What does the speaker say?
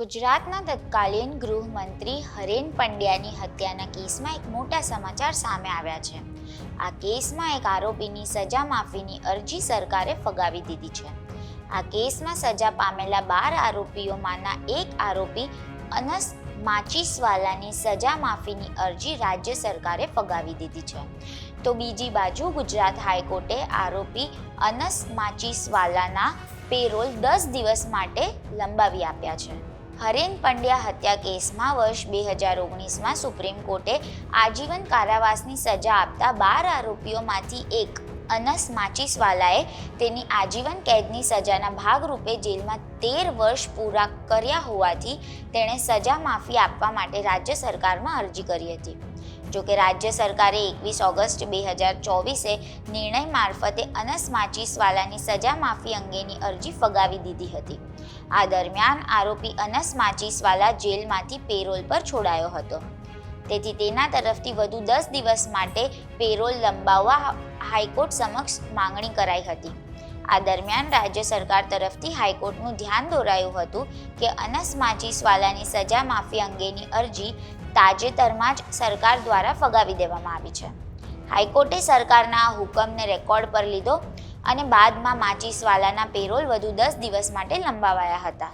ગુજરાતના તત્કાલીન ગૃહમંત્રી હરેન પંડ્યાની હત્યાના કેસમાં એક મોટા સમાચાર સામે આવ્યા છે. આ કેસમાં એક આરોપીની સજા માફીની અરજી સરકારે ફગાવી દીધી છે. આ કેસમાં સજા પામેલા બાર આરોપીઓમાંના એક આરોપી અનસ માચીસવાલાની સજા માફીની અરજી રાજ્ય સરકારે ફગાવી દીધી છે. તો બીજી બાજુ ગુજરાત હાઈકોર્ટે આરોપી અનસ માચીસવાલાના પેરોલ દસ દિવસ માટે લંબાવી આપ્યા છે. હરેન પંડ્યા હત્યા કેસમાં વર્ષ બે હજાર ઓગણીસમાં સુપ્રીમ કોર્ટે આજીવન કારાવાસની સજા આપતા બાર આરોપીઓમાંથી એક અનસ માચીસવાલાએ તેની આજીવન કેદની સજાના ભાગરૂપે જેલમાં તેર વર્ષ પૂરા કર્યા હોવાથી તેણે સજા માફી આપવા માટે રાજ્ય સરકારમાં અરજી કરી હતી. જોકે રાજ્ય સરકારે એકવીસ ઓગસ્ટ બે હજાર ચોવીસે નિર્ણય મારફતે અનસ માચીસવાલાની સજા માફી અંગેની અરજી ફગાવી દીધી હતી. આ દરમિયાન આરોપી અનસ માચીસવાલા જેલમાંથી પેરોલ પર છોડાયો હતો. તેથી તેના તરફથી વધુ દસ દિવસ માટે પેરોલ લંબાવવા હાઈકોર્ટ સમક્ષ માંગણી કરાઈ હતી. આ દરમિયાન રાજ્ય સરકાર તરફથી હાઈકોર્ટનું ધ્યાન દોરાયું હતું કે અનસ માચીસવાલાની સજા માફી અંગેની અરજી તાજેતરમાં જ સરકાર દ્વારા ફગાવી દેવામાં આવી છે. હાઈકોર્ટે સરકારના આ હુકમને રેકોર્ડ પર લીધો અને બાદમાં માચીસવાલાના પેરોલ વધુ દસ દિવસ માટે લંબાવાયા હતા.